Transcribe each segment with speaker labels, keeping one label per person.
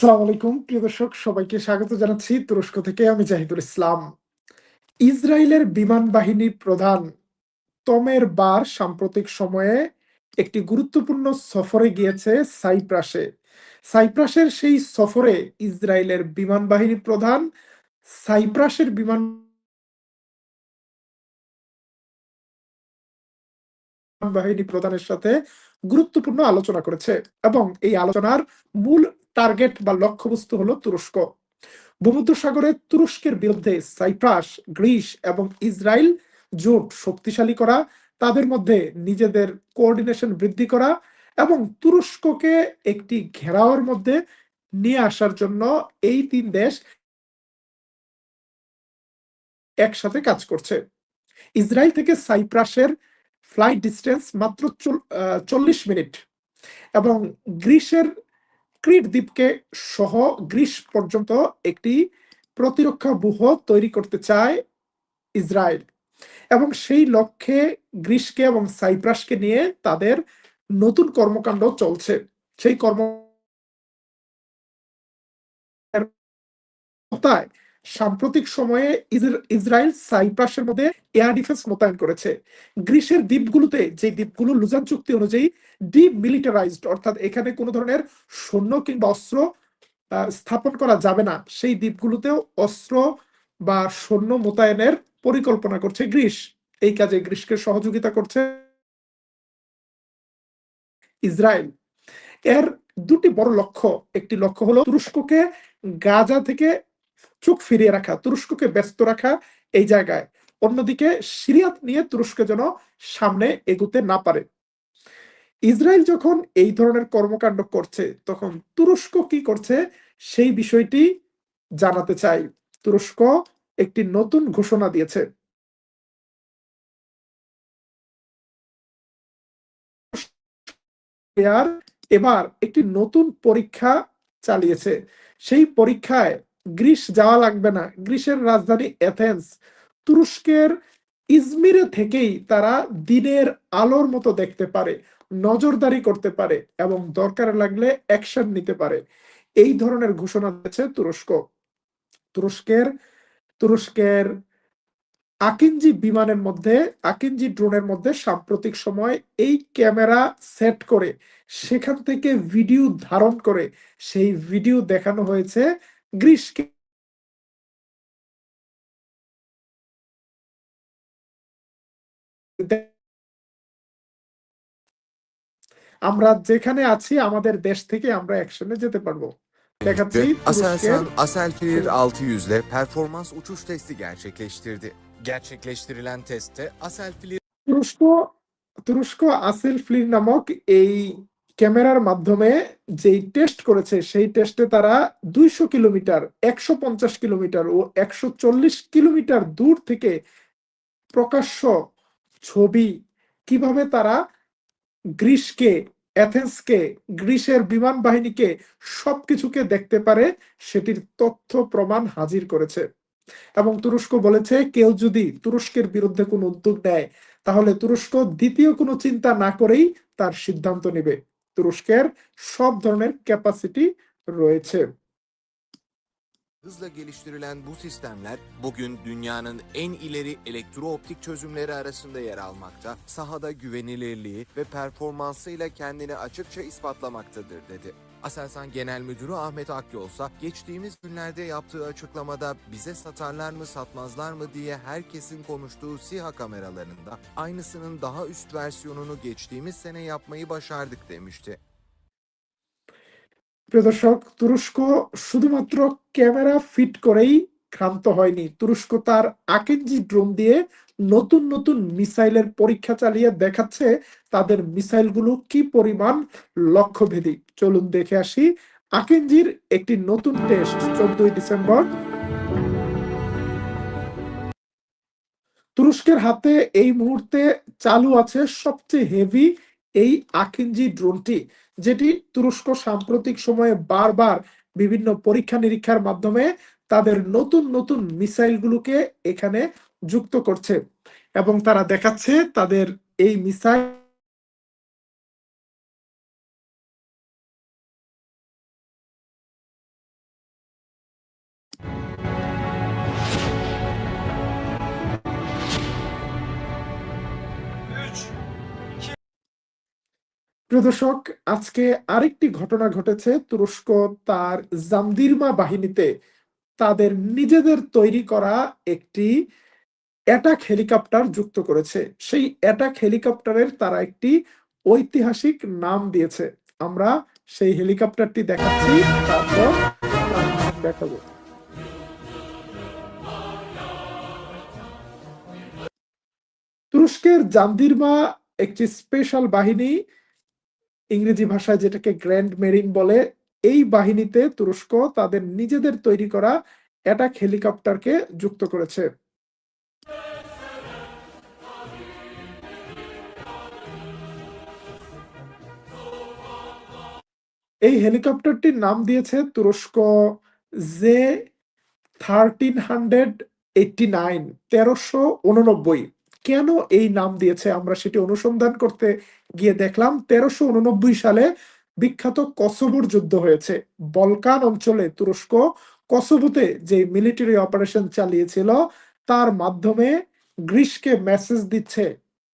Speaker 1: আসসালামু আলাইকুম। প্রিয় দর্শক, সবাইকে স্বাগত জানাচ্ছি তুরস্ক থেকে। আমি জাহিদুল ইসলাম। ইসরায়েলের বিমান বাহিনী প্রধান তমের বার সাম্প্রতিক সময়ে একটি গুরুত্বপূর্ণ সফরে গিয়েছে সাইপ্রাসে। সাইপ্রাসের সেই সফরে ইসরায়েলের বিমান বাহিনী প্রধান সাইপ্রাসের বিমান বাহিনী প্রধানের সাথে গুরুত্বপূর্ণ আলোচনা করেছে এবং এই আলোচনার মূল টার্গেট বা লক্ষ্যবস্তু হলো তুরস্ক। ভূমধ্যসাগরে তুরস্কের বিরুদ্ধে সাইপ্রাস, গ্রিস এবং ইসরায়েল জোট শক্তিশালী করা, তাদের মধ্যে নিজেদের কোঅর্ডিনেশন বৃদ্ধি করা এবং তুরস্ককে একটি ঘেরাওয়ের মধ্যে নিয়ে আসার জন্য এই তিন দেশ একসাথে কাজ করছে। ইসরায়েল থেকে সাইপ্রাসের ফ্লাইট ডিস্টেন্স মাত্র চল্লিশ মিনিট এবং গ্রিসের ক্রিট দ্বীপকে সহ গ্রিস পর্যন্ত একটি প্রতিরক্ষা ব্যূহ তৈরি করতে চায় ইসরায়েল। এবং সেই লক্ষ্যে গ্রিসকে এবং সাইপ্রাসকে নিয়ে তাদের নতুন কর্মকাণ্ড চলছে। সেই কর্ম সাম্প্রতিক সময়ে ইসরায়েল সাইপ্রাসের মধ্যে এয়ার ডিফেন্স মোতায়েন করেছে। গ্রিসের দ্বীপগুলোতে যে দ্বীপগুলো লুজান চুক্তি অনুযায়ী ডিমিলিটারাইজড, অর্থাৎ এখানে কোনো ধরনের সৈন্য কিংবা অস্ত্র স্থাপন করা যাবে না, সেই দ্বীপগুলোতেও অস্ত্র বা সৈন্য মোতায়েনের পরিকল্পনা করছে গ্রিস। এই কাজে গ্রিসকে সহযোগিতা করছে ইসরায়েল। এর দুটি বড় লক্ষ্য, একটি লক্ষ্য হলো তুরস্ককে গাজা থেকে চোখ ফিরিয়ে রাখা, তুরস্ককে ব্যস্ত রাখা এই জায়গায়। অন্যদিকে সিরিয়াত নিয়ে তুরস্ক যেন সামনে এগুতে না পারে। ইসরায়েল যখন এই ধরনের কর্মকাণ্ড করছে, তখন তুরস্ক কি করছে সেই বিষয়টি জানাতে চাই। তুরস্ক একটি নতুন ঘোষণা দিয়েছে। এবার একটি নতুন পরীক্ষা চালিয়েছে। সেই পরীক্ষায় গ্রিস যাওয়া লাগবে না। গ্রিসের রাজধানী এথেন্স তুরস্কের ইজমিরে থেকেই তারা দিনের আলোর মতো দেখতে পারে, নজরদারি করতে পারে এবং দরকার লাগলে অ্যাকশন নিতে পারে। এই ধরনের ঘোষণা দিয়েছে তুরস্ক। তুরস্কের তুরস্কের আকিনজি বিমানের মধ্যে আকিনজি ড্রোনের মধ্যে সাম্প্রতিক সময় এই ক্যামেরা সেট করে, সেখান থেকে ভিডিও ধারণ করে, সেই ভিডিও দেখানো হয়েছে গ্রীষ্মকে আমরা যেখানে আছি আমাদের দেশ থেকে আমরা অ্যাকশনে যেতে পারব দেখাচ্ছি
Speaker 2: Aselsan Aselfir 600 ile performans uçuş testi gerçekleştirdi. Gerçekleştirilen testte Aselfir
Speaker 1: তুরস্ক তুরস্ক আসেল ফ্লির নামক এই ক্যামেরার মাধ্যমে যেই টেস্ট করেছে, সেই টেস্টে তারা দুইশো কিলোমিটার, একশো পঞ্চাশ কিলোমিটার ও একশো চল্লিশ কিলোমিটার দূর থেকে প্রকাশ্য ছবি কীভাবে তারা গ্রিসকে অ্যাথেন্সকে গ্রিসের বিমান বাহিনীকে সবকিছুকে দেখতে পারে, সেটির তথ্য প্রমাণ হাজির করেছে। এবং তুরস্ক বলেছে, কেউ যদি তুরস্কের বিরুদ্ধে কোনো উদ্যোগ নেয়, তাহলে তুরস্ক দ্বিতীয় কোনো চিন্তা না করেই তার সিদ্ধান্ত নেবে। তুরস্কের সব ধরনের ক্যাপাসিটি রয়েছে।
Speaker 2: Hızla geliştirilen bu sistemler bugün dünyanın en ileri elektrooptik çözümleri arasında yer almakta, sahada güvenilirliği ve performansıyla kendini açıkça ispatlamaktadır dedi. Aselsan Genel Müdürü Ahmet Akyol ise geçtiğimiz günlerde yaptığı açıklamada bize satarlar mı satmazlar mı diye herkesin konuştuğu SİHA kameralarında aynısının daha üst versiyonunu geçtiğimiz sene yapmayı başardık demişti.
Speaker 1: প্রিয় দর্শক, তুরস্ক শুধুমাত্র camera fit করেই ক্ষান্ত হয়নি। তুরস্ক তার আকেনজি drone দিয়ে নতুন নতুন মিসাইলের পরীক্ষা চালিয়ে দেখাচ্ছে তাদের মিসাইলগুলো কি পরিমাণ লক্ষ্যভেদী। চলুন দেখে আসি আকেনজির একটি নতুন টেস্ট, চোদ্দই ডিসেম্বর। তুরস্কের হাতে এই মুহূর্তে চালু আছে সবচেয়ে হেভি এই আকিনজি ড্রোনটি, যেটি তুরস্ক সাম্প্রতিক সময়ে বারবার বিভিন্ন পরীক্ষা নিরীক্ষার মাধ্যমে তাদের নতুন নতুন মিসাইলগুলোকে এখানে যুক্ত করছে এবং তারা দেখাচ্ছে তাদের এই মিসাইল প্রিয় দর্শক, আজকে আরেকটি ঘটনা ঘটেছে। তুরস্ক তার জামদিরমা বাহিনীতে তাদের নিজেদের তৈরি করা একটি অ্যাটাক হেলিকপ্টার যুক্ত করেছে। সেই অ্যাটাক হেলিকপ্টারের তারা একটি ঐতিহাসিক নাম দিয়েছে। আমরা সেই হেলিকপ্টারটি দেখাচ্ছি, তারপর দেখাবো। তুরস্কের জান্দিরমা একটি স্পেশাল বাহিনী ইংরেজি ভাষায় যেটাকে গ্র্যান্ড মেরিন বলে, এই বাহিনীতে তুরস্ক তাদের নিজেদের তৈরি করা অ্যাটাক হেলিকপ্টারকে যুক্ত করেছে। এই হেলিকপ্টারটির নাম দিয়েছে তুরস্ক J thirteen hundred eighty nine, তেরোশো উননব্বই। কেন এই নাম দিয়েছে? আমরা সেটি অনুসন্ধান করতে গিয়ে দেখলাম, তেরোশো উননব্বই সালে বিখ্যাত কসোভোর যুদ্ধ হয়েছে। বলকান অঞ্চলে তুরস্ক কসোভোতে যে মিলিটারি অপারেশন চালিয়েছিল, তার মাধ্যমে গ্রিসকে মেসেজ দিচ্ছে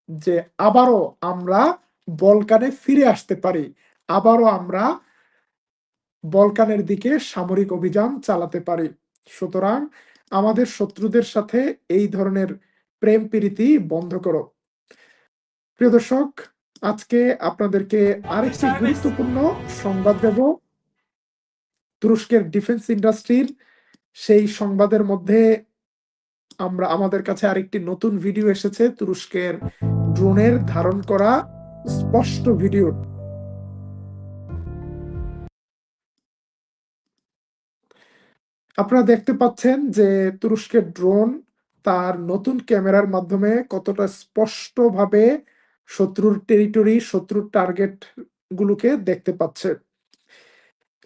Speaker 1: যে, আবারও আমরা বলকানে ফিরে আসতে পারি। আবারও আমরা বলকানের দিকে সামরিক অভিযান চালাতে পারি। সুতরাং আমাদের শত্রুদের সাথে এই ধরনের প্রেম প্রীতি বন্ধ করো। প্রিয় দর্শক আজকে আপনাদেরকে আরেকটি গুরুত্বপূর্ণ সংবাদ দেব। তুরস্কের ডিফেন্স ইন্ডাস্ট্রির সেই সংবাদের মধ্যে আমরা আমাদের কাছে আরেকটি নতুন ভিডিও এসেছে তুরস্কের ড্রোনের ধারণ করা স্পষ্ট ভিডিও। আপনারা দেখতে পাচ্ছেন যে তুরস্কের ড্রোন তার নতুন ক্যামেরার মাধ্যমে কতটা স্পষ্টভাবে শত্রুর টেরিটরি শত্রুর টার্গেট গুলোকে দেখতে পাচ্ছে।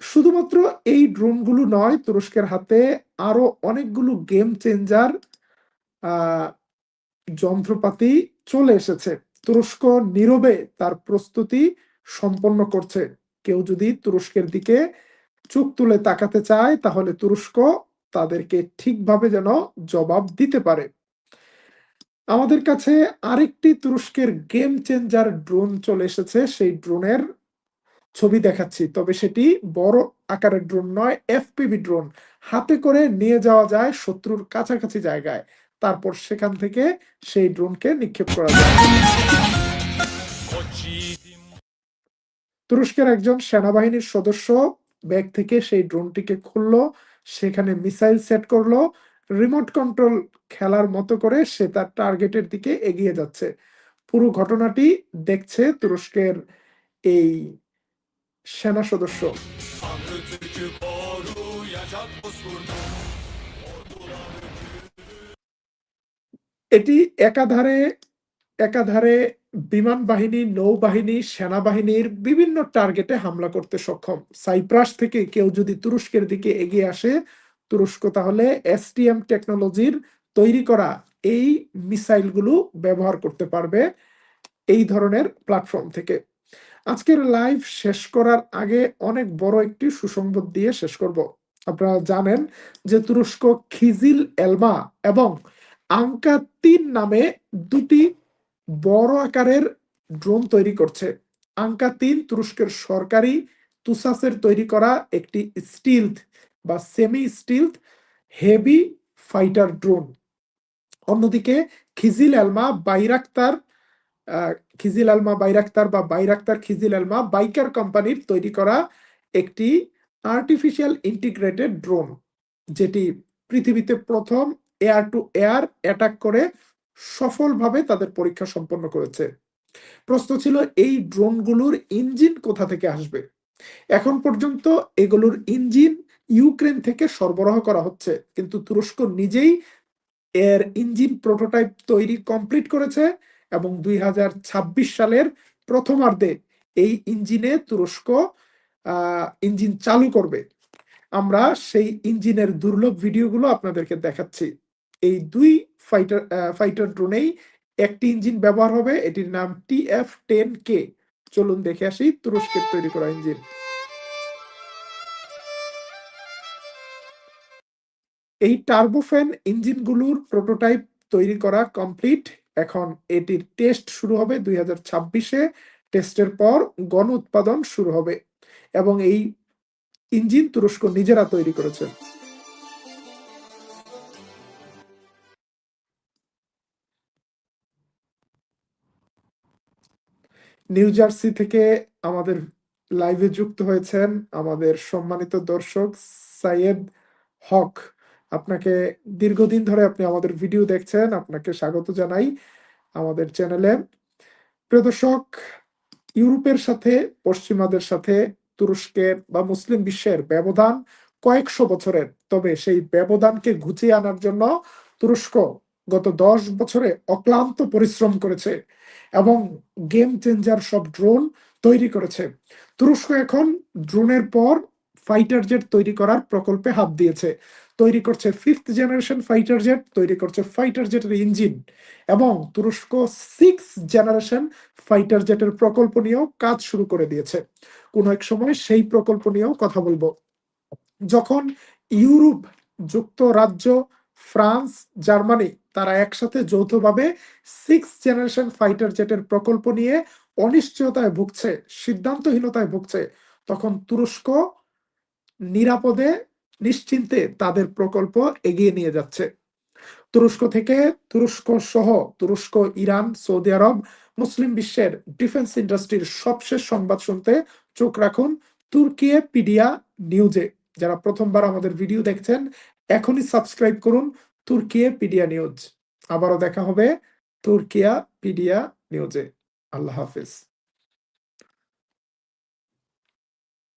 Speaker 1: শুধুমাত্র এই ড্রোনগুলো নয়, তুরস্কের হাতে আরও অনেকগুলো গেম চেঞ্জার যন্ত্রপাতি চলে এসেছে। তুরস্ক নীরবে তার প্রস্তুতি সম্পন্ন করছে। কেউ যদি তুরস্কের দিকে চোখ তুলে তাকাতে চায়, তাহলে তুরস্ক তাদেরকে ঠিকভাবে যেন জবাব দিতে পারে। আমাদের কাছে আরেকটি তুরস্কের গেম চেঞ্জার ড্রোন চলে এসেছে। সেই ড্রোনের ছবি দেখাচ্ছি। তবে সেটি বড় আকারের ড্রোন নয়, এফপিভি ড্রোন। হাতে করে নিয়ে যাওয়া যায় শত্রুর কাছাকাছি জায়গায়। তারপর সেখান থেকে সেই ড্রোনকে নিক্ষেপ করা যায়। তুরস্কের একজন সেনাবাহিনীর সদস্য ব্যাগ থেকে সেই ড্রোনটিকে খুললো। সেখানে মিসাইল সেট করল, রিমোট কন্ট্রোল খেলার মতো করে সে তার টার্গেটের দিকে এগিয়ে যাচ্ছে। পুরো ঘটনাটি দেখছে তুরস্কের এই সেনা সদস্য। এটি একাধারে একাধারে বিমান বাহিনী নৌবাহিনী, সেনাবাহিনীর বিভিন্ন টার্গেটে হামলা করতে সক্ষম। সাইপ্রাস থেকে কেউ যদি তুরস্কের দিকে এগিয়ে আসে, তুরস্ক তাহলে এসটিএম টেকনোলজির তৈরি করা এই মিসাইলগুলো ব্যবহার করতে পারবে এই ধরনের প্ল্যাটফর্ম থেকে। আজকের লাইভ শেষ করার আগে অনেক বড় একটি সুসংবাদ দিয়ে শেষ করব। আপনারা জানেন যে তুরস্ক খিজিল এলমা এবং আঙ্কা তিন নামে দুটি বড় আকারের ড্রোন তৈরি করছে। আঙ্কা তিন তুরস্কের সরকারি তুসাসের তৈরি করা একটি স্টিলথ বা semi stealth heavy fighter drone. অন্যদিকে খিজিল আলমা বাইরাক্তার খিজিল আলমা বাইরাক্তার বা বাইরাক্তার খিজিল আলমা বাইকার কোম্পানির তৈরি করা একটি আর্টিফিশিয়াল ইন্টিগ্রেটেড ড্রোন যেটি পৃথিবীতে প্রথম এয়ার টু এয়ার অ্যাটাক করে সফলভাবে তাদের পরীক্ষা সম্পন্ন করেছে। প্রশ্ন ছিল, এই ড্রোনগুলোর ইঞ্জিন কোথা থেকে আসবে? এখন পর্যন্ত এগুলোর ইঞ্জিন ইউক্রেন থেকে সরবরাহ করা হচ্ছে, কিন্তু তুরস্ক নিজেই এর ইঞ্জিন প্রোটোটাইপ তৈরি কমপ্লিট করেছে এবং দুই হাজার ছাব্বিশ সালের প্রথমার্ধে এই ইঞ্জিনে তুরস্ক ইঞ্জিন চালু করবে। আমরা সেই ইঞ্জিনের দুর্লভ ভিডিওগুলো আপনাদেরকে দেখাচ্ছি। এই দুই ফাইটার ফাইটার ড্রোনেই একটি ইঞ্জিন ব্যবহার হবে। এটির নাম টিএফ টেন কে চলুন দেখে আসি তুরস্কের তৈরি করা ইঞ্জিন এই টার্বোফ্যান ইঞ্জিনগুলোর প্রোটোটাইপ তৈরি করা কমপ্লিট এখন এটির টেস্ট শুরু হবে দুই হাজার ছাব্বিশে। টেস্টের পর গণ উৎপাদন শুরু হবে। এবং এই ইঞ্জিন তুরস্ক নিজেরা তৈরি করেছে। নিউ জার্সি থেকে আমাদের লাইভে যুক্ত হয়েছেন আমাদের সম্মানিত দর্শক সাইয়েদ হক। আপনাকে দীর্ঘদিন ধরে আপনি আমাদের ভিডিও দেখছেন, আপনাকে স্বাগত জানাই আমাদের চ্যানেলে প্রিয় দর্শক, ইউরোপের সাথে, পশ্চিমাদের সাথে তুরস্কের বা মুসলিম বিশ্বের ব্যবধান কয়েকশো বছরের। তবে সেই ব্যবধানকে ঘুচিয়ে আনার জন্য তুরস্ক গত দশ বছরে অক্লান্ত পরিশ্রম করেছে এবং গেম চেঞ্জার সব ড্রোন তৈরি করেছে। তুরস্ক এখন ড্রোনের পর ফাইটার জেট তৈরি করার প্রকল্পে হাত দিয়েছে। তৈরি করছে ফিফথ জেনারেশন ফাইটার জেট তৈরি করছে ফাইটার জেটের ইঞ্জিন এবং তুরস্ক সিক্স জেনারেশন ফাইটার জেটের প্রকল্প নিয়েও কাজ শুরু করে দিয়েছে। কোন এক সময় সেই প্রকল্প নিয়েও কথা বলব। যখন ইউরোপ যুক্তরাজ্য ফ্রান্স, জার্মানি তারা একসাথে যৌথভাবে সিক্স জেনারেশন ফাইটার জেটের প্রকল্প নিয়ে অনিশ্চয়তায় ভুগছে, সিদ্ধান্তহীনতায় ভুগছে। তখন তুরস্ক নিরাপদে, নিশ্চিন্তে তাদের প্রকল্প এগিয়ে নিয়ে যাচ্ছে। তুরস্ক থেকে তুরস্ক সহ তুরস্ক, ইরান, সৌদি আরব, মুসলিম বিশ্বের ডিফেন্স ইন্ডাস্ট্রির সবশেষ সংবাদ শুনতে চোখ রাখুন তুর্কিয়ে পিডিয়া নিউজে। যারা প্রথমবার আমাদের ভিডিও দেখছেন এখনই সাবস্ক্রাইব করুন তুর্কিয়ে পিডিয়া নিউজ। আবারও দেখা হবে তুর্কিয়া পিডিয়া নিউজে। আল্লাহ হাফিজ।